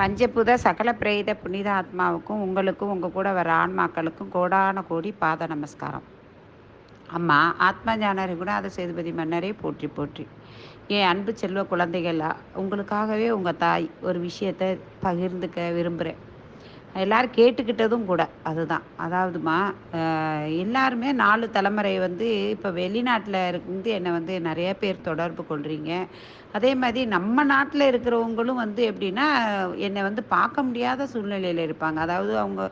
பஞ்சபூத சகல பிரேத புனித ஆத்மாவுக்கும் உங்களுக்கும் உங்கள் கூட வர ஆன்மாக்களுக்கும் கோடான கோடி பாத நமஸ்காரம். அம்மா ஆத்மா ஞான கூட அதை சேதுபதி மன்னரே போற்றி போற்றி. என் அன்பு செல்வ குழந்தைகளா உங்களுக்காகவே உங்கள் தாய் ஒரு விஷயத்தை பகிர்ந்துக்க விரும்புகிறேன் எல்லாரும் கேட்டுக்கிட்டதும் கூட அதுதான். அதாவதுமா எல்லாருமே நாலு தலைமுறை வந்து இப்போ வெளிநாட்டில் இருந்து என்னை வந்து நிறைய பேர் தொடர்பு கொள்கிறீங்க அதே மாதிரி நம்ம நாட்டில் இருக்கிறவங்களும் வந்து எப்படின்னா என்னை வந்து பார்க்க முடியாத சூழ்நிலையில் இருப்பாங்க. அதாவது அவங்க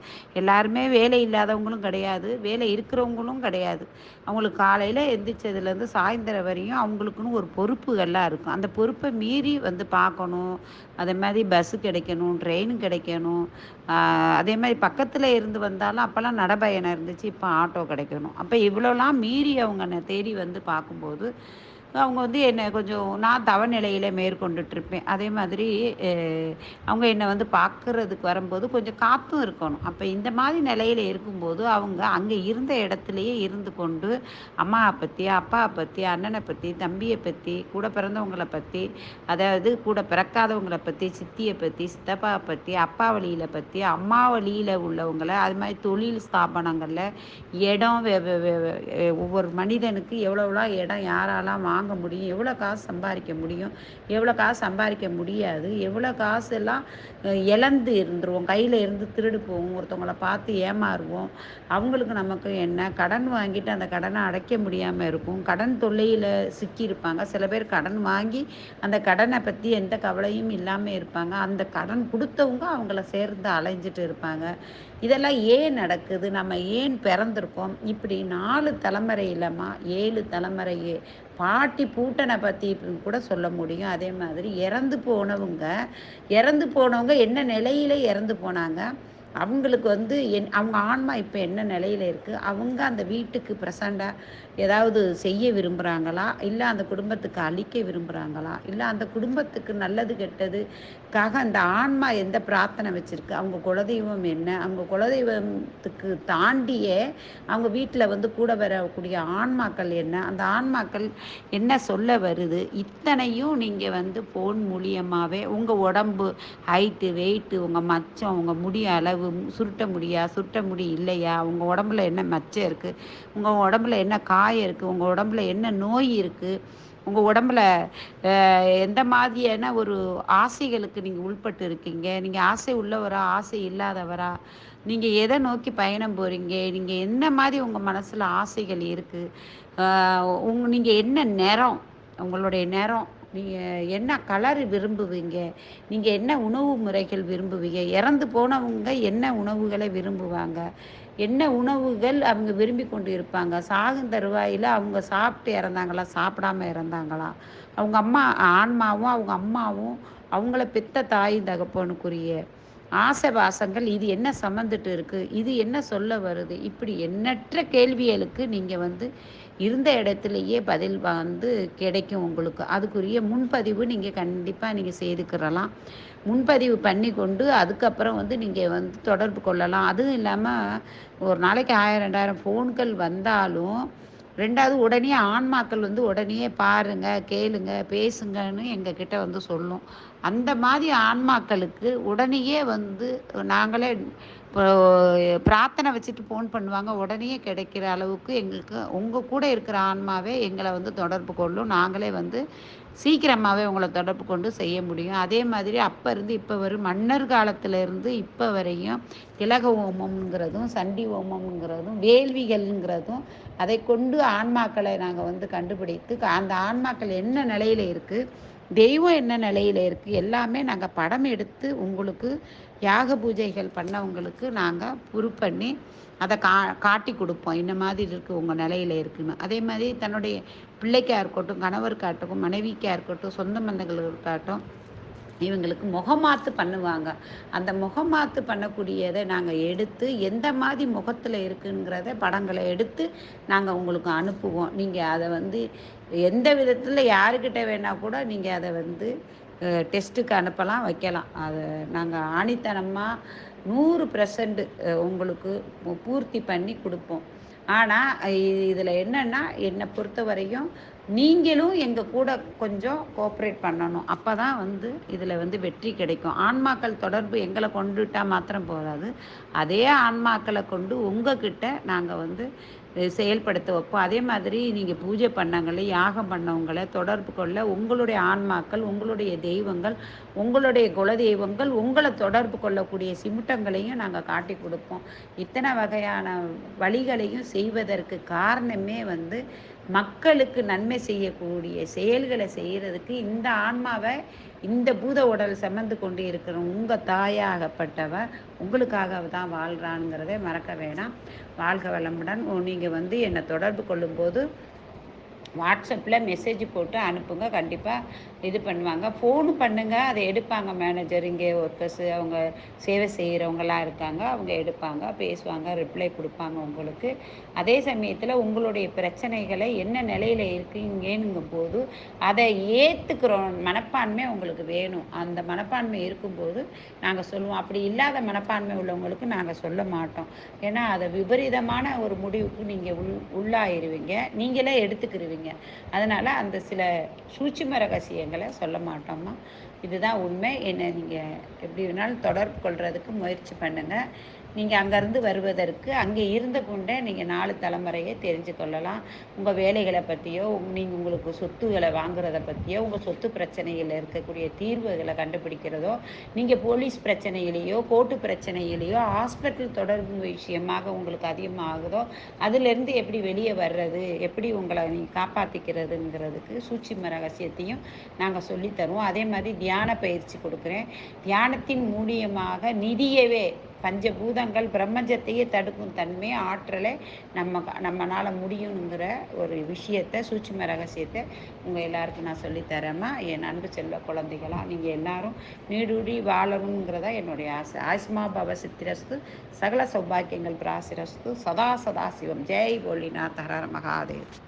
எல்லாருமே வேலை இல்லாதவங்களும் கிடையாது வேலை இருக்கிறவங்களும் கிடையாது. அவங்களுக்கு காலையில் எந்திரிச்சதுலேருந்து சாயந்தரம் வரையும் அவங்களுக்குன்னு ஒரு பொறுப்புகள்லாம் இருக்கும். அந்த பொறுப்பை மீறி வந்து பார்க்கணும். அதே மாதிரி பஸ்ஸு கிடைக்கணும் ட்ரெயின் கிடைக்கணும். அதே மாதிரி பக்கத்தில் இருந்து வந்தாலும் அப்போல்லாம் நடபயணம் இருந்துச்சு இப்போ ஆட்டோ கிடைக்கணும். அப்போ இவ்வளோலாம் மீறி அவங்க தேடி வந்து பார்க்கும்போது அவங்க வந்து என்னை கொஞ்சம் நான் தவநிலையில் மேற்கொண்டுட்ருப்பேன் அதே மாதிரி அவங்க என்னை வந்து பார்க்குறதுக்கு வரும்போது கொஞ்சம் காத்தும் இருக்கணும். அப்போ இந்த மாதிரி நிலையில் இருக்கும்போது அவங்க அங்கே இருந்த இடத்துலையே இருந்து கொண்டு அம்மாவை பற்றி அப்பாவை பற்றி அண்ணனை பற்றி தம்பியை பற்றி கூட பிறந்தவங்களை பற்றி அதாவது கூட பிறக்காதவங்களை பற்றி சித்தியை பற்றி சித்தப்பாவை பற்றி அப்பா வழியில் பற்றி அம்மா வழியில் உள்ளவங்களை அது மாதிரி தொழில் ஸ்தாபனங்களில் இடம் ஒவ்வொரு மனிதனுக்கு எவ்வளோலாம் இடம் யாராலாம் வாங்க முடியும். எவ்வளோ காசு சம்பாதிக்க முடியும்? எவ்வளோ காசு சம்பாதிக்க முடியாது. எவ்வளோ காசு எல்லாம் இழந்து இருந்துருவோம். கையில் இருந்து திருடு போவோம் ஒருத்தவங்கள பார்த்து ஏமாறுவோம். அவங்களுக்கு நமக்கு என்ன? கடன் வாங்கிட்டு அந்த கடனை அடைக்க முடியாமல் இருக்கும். கடன் தொல்லையில் சிக்கியிருப்பாங்க. சில பேர் கடன் வாங்கி அந்த கடனை பற்றி எந்த கவலையும் இல்லாமல் இருப்பாங்க. அந்த கடன் கொடுத்தவங்க அவங்கள சேர்ந்து அலைஞ்சிட்டு இருப்பாங்க. இதெல்லாம் ஏன் நடக்குது? நம்ம ஏன் பிறந்திருக்கோம்? இப்படி நாலு தலைமுறை இல்லைம்மா. ஏழு தலைமுறையே. பாட்டி பூட்டனை பற்றி கூட சொல்ல முடியும். அதே மாதிரி இறந்து போனவங்க இறந்து போனவங்க என்ன நிலையில இறந்து போனாங்க? அவங்களுக்கு வந்து என் அவங்க ஆன்மா இப்போ என்ன நிலையில் இருக்குது அவங்க அந்த வீட்டுக்கு ப்ரெசண்டாக ஏதாவது செய்ய விரும்புகிறாங்களா இல்லை அந்த குடும்பத்துக்கு அழிக்க விரும்புகிறாங்களா இல்லை அந்த குடும்பத்துக்கு நல்லது கெட்டதுக்காக அந்த ஆன்மா எந்த பிரார்த்தனை வச்சுருக்கு? அவங்க குலதெய்வம் என்ன? அவங்க குலதெய்வத்துக்கு தாண்டியே அவங்க வீட்டில் வந்து கூட வரக்கூடிய ஆன்மாக்கள் என்ன? அந்த ஆன்மாக்கள் என்ன சொல்ல வருது? இத்தனையும் நீங்கள் வந்து ஃபோன் மூலியமாகவே உங்கள் உடம்பு ஹைட்டு வெயிட்டு உங்கள் மச்சம் உங்கள் முடி அளவு சுருட்ட முடியா சுருட்ட முடி இல்லையா? உங்கள் உடம்புல என்ன மச்சம் இருக்குது உங்கள் உடம்புல என்ன காயம் இருக்குது உங்கள் உடம்புல என்ன நோய் இருக்குது உங்கள் உடம்புல எந்த மாதிரியான ஒரு ஆசைகளுக்கு நீங்கள் உள்பட்டு இருக்கீங்க? நீங்கள் ஆசை உள்ளவரா? ஆசை இல்லாதவரா? நீங்கள் எதை நோக்கி பயணம் போகிறீங்க நீங்கள் என்ன மாதிரி உங்கள் மனசில் ஆசைகள் இருக்குது உங் நீங்கள் என்ன நிறம் உங்களுடைய நிறம் நீங்கள் என்ன கலர் விரும்புவீங்க? நீங்கள் என்ன உணவு முறைகள் விரும்புவீங்க? இறந்து போனவங்க என்ன உணவுகளை விரும்புவாங்க? என்ன உணவுகள் அவங்க விரும்பி கொண்டு இருப்பாங்க? சாகும் தருவாயில் அவங்க சாப்பிட்டு இறந்தாங்களா? சாப்பிடாம இறந்தாங்களா? அவங்க அம்மா ஆன்மாவும் அவங்க அம்மாவும் அவங்கள பெத்த தாய் தகப்பனுக்குரிய ஆசைவாசங்கள் இது என்ன சம்மந்துட்டு இருக்குது இது என்ன சொல்ல வருது இப்படி எண்ணற்ற கேள்விகளுக்கு நீங்கள் வந்து இருந்த இடத்துலையே பதில் வந்து கிடைக்கும் உங்களுக்கு. அதுக்குரிய முன்பதிவு நீங்கள் கண்டிப்பாக நீங்கள் செய்துக்கிறலாம் முன்பதிவு பண்ணி கொண்டு அதுக்கப்புறம் வந்து நீங்கள் வந்து தொடர்பு கொள்ளலாம். அதுவும் இல்லாமல் ஒரு நாளைக்கு ஆயிரம் ரெண்டாயிரம் ஃபோன்கள் வந்தாலும் ரெண்டாவது உடனே ஆன்மாக்கள் வந்து உடனே பாருங்க கேளுங்க பேசுங்கன்னு எங்ககிட்ட வந்து சொல்லும். அந்த மாதிரி ஆன்மாக்களுக்கு உடனேயே வந்து நாங்களே பிரார்த்தனை வச்சுட்டு ஃபோன் பண்ணுவாங்க. உடனே கிடைக்கிற அளவுக்கு எங்களுக்கு உங்கள் கூட இருக்கிற ஆன்மாவே எங்களை வந்து தொடர்பு கொள்ளும். நாங்களே வந்து சீக்கிரமாகவே உங்களை தொடர்பு கொண்டு செய்ய முடியும். அதே மாதிரி அப்போ இருந்து இப்போ வரும் மன்னர் காலத்திலேருந்து இப்போ வரையும் திலக ஓமம்ங்கிறதும் சண்டி ஓமம்ங்கிறதும் வேள்விகள்ங்கிறதும் அதை கொண்டு ஆன்மாக்களை நாங்கள் வந்து கண்டுபிடித்து அந்த ஆன்மாக்கள் என்ன நிலையில் இருக்குது தெய்வம் என்ன நிலையில் இருக்குது எல்லாமே நாங்கள் படம் எடுத்து உங்களுக்கு யாக பூஜைகள் பண்ணவங்களுக்கு நாங்கள் புரு பண்ணி அதை கா காட்டி கொடுப்போம். இந்த மாதிரி இருக்குது உங்கள் நிலையில் இருக்குன்னு. அதே மாதிரி தன்னுடைய பிள்ளைக்காக இருக்கட்டும் கணவருக்காகட்டும் மனைவிக்காக இருக்கட்டும் சொந்த பந்தங்களுக்காகட்டும் இவங்களுக்கு முகமாத்து பண்ணுவாங்க. அந்த முகமாத்து பண்ணக்கூடியதை நாங்கள் எடுத்து எந்த மாதிரி முகத்தில் இருக்குங்கிறத படங்களை எடுத்து நாங்கள் உங்களுக்கு அனுப்புவோம். நீங்கள் அதை வந்து எந்த விதத்தில் யாருக்கிட்ட வேணால் கூட நீங்கள் அதை வந்து டெஸ்ட்டுக்கு அனுப்பலாம் வைக்கலாம். அதை நாங்கள் ஆணித்தனமாக நூறு பர்சன்ட் உங்களுக்கு பூர்த்தி பண்ணி கொடுப்போம். ஆனால் இதில் என்னென்னா என்னை பொறுத்த வரையும் நீங்களும் எங்கள் கூட கொஞ்சம் கோஆப்ரேட் பண்ணணும். அப்போ தான் வந்து இதில் வந்து வெற்றி கிடைக்கும். ஆன்மாக்கள் தொடர்பு எங்களை கொண்டுட்டால் மாத்திரம் போதாது. அதே ஆன்மாக்களை கொண்டு உங்ககிட்ட நாங்கள் வந்து செயல்படுத்த வைப்போம். அதே மாதிரி நீங்கள் பூஜை பண்ணவங்களை யாகம் பண்ணவங்களை தொடர்பு கொள்ள உங்களுடைய ஆன்மாக்கள் உங்களுடைய தெய்வங்கள் உங்களுடைய குல தெய்வங்கள் உங்களை தொடர்பு கொள்ளக்கூடிய சிமிட்டங்களையும் நாங்கள் காட்டி கொடுப்போம். இத்தனை வகையான வழிகளையும் செய்வதற்கு காரணமே வந்து மக்களுக்கு நன்மை செய்யக்கூடிய செயல்களை செய்கிறதுக்கு இந்த ஆன்மாவை இந்த பூத உடல் சமந்து கொண்டு இருக்கிற உங்கள் தாயாகப்பட்டவர் உங்களுக்காக தான் வாழ்கிறானுங்கிறதே மறக்க வேணாம். வாழ்க வளமுடன். நீங்கள் வந்து என்னை தொடர்பு கொள்ளும்போது வாட்ஸ்அப்பில் மெசேஜ் போட்டு அனுப்புங்க கண்டிப்பாக இது பண்ணுவாங்க. ஃபோனு பண்ணுங்கள் அதை எடுப்பாங்க மேனேஜர். இங்கே ஒர்க்கர்ஸு அவங்க சேவை செய்கிறவங்களாம் இருக்காங்க அவங்க எடுப்பாங்க பேசுவாங்க ரிப்ளை கொடுப்பாங்க உங்களுக்கு. அதே சமயத்தில் உங்களுடைய பிரச்சனைகளை என்ன நிலையில் இருக்கீங்கன்னுங்கும் போது அதை ஏற்றுக்கிறோம் மனப்பான்மை உங்களுக்கு வேணும். அந்த மனப்பான்மை இருக்கும்போது நாங்கள் சொல்லுவோம். அப்படி இல்லாத மனப்பான்மை உள்ளவங்களுக்கு நாங்கள் சொல்ல மாட்டோம். ஏன்னா அதை விபரீதமான ஒரு முடிவுக்கு நீங்கள் உள் உள்ளாயிருவீங்க. நீங்களே எடுத்துக்கிருவீங்க. அதனால் அந்த சில சூட்சிம ரகசியங்களை சொல்ல மாட்டோம்மா இதுதான் உண்மை. என்னை நீங்கள் எப்படி வேணாலும் தொடர்பு கொள்றதுக்கு முயற்சி பண்ணுங்கள் நீங்கள் அங்கேருந்து வருவதற்கு அங்கே இருந்து கொண்டே நீங்கள் நாலு தலைமுறையை தெரிஞ்சு கொள்ளலாம். உங்கள் வேலைகளை பற்றியோ நீங்கள் உங்களுக்கு சொத்துகளை வாங்குறத பற்றியோ உங்கள் சொத்து பிரச்சனையில் இருக்கக்கூடிய தீர்வுகளை கண்டுபிடிக்கிறதோ நீங்கள் போலீஸ் பிரச்சனையிலேயோ கோர்ட்டு பிரச்சனையிலேயோ ஹாஸ்பிட்டல் தொடர்பு விஷயமாக உங்களுக்கு அதிகமாகுதோ அதிலிருந்து எப்படி வெளியே வர்றது எப்படி உங்களை நீங்கள் காப்பாற்றிக்கிறதுங்கிறதுக்கு சூட்சிம ரகசியத்தையும் நாங்கள் சொல்லித்தருவோம் அதே மாதிரி தியான பயிற்சி கொடுக்குறேன். தியானத்தின் மூலியமாக நிதியவே பஞ்சபூதங்கள் பிரம்மஞ்சத்தையே தடுக்கும் தன்மை ஆற்றலை நம்ம நம்மளால் முடியுங்கிற ஒரு விஷயத்தை சூட்சும ரகசியத்தை உங்கள் எல்லாருக்கும் நான் சொல்லித்தரேம்மா என் அன்பு செல்வ குழந்தைகளாக நீங்கள் எல்லாரும் நீடூடி வாழணுங்கிறதா என்னுடைய ஆசை. ஆயுஷ்மா பவ சித்திரஸ்து சகல சௌபாக்கியங்கள் பிராசிரஸ்து சதா சதா சிவம். ஜெய் போலிநாத் ஹரர் மகாதேவ்.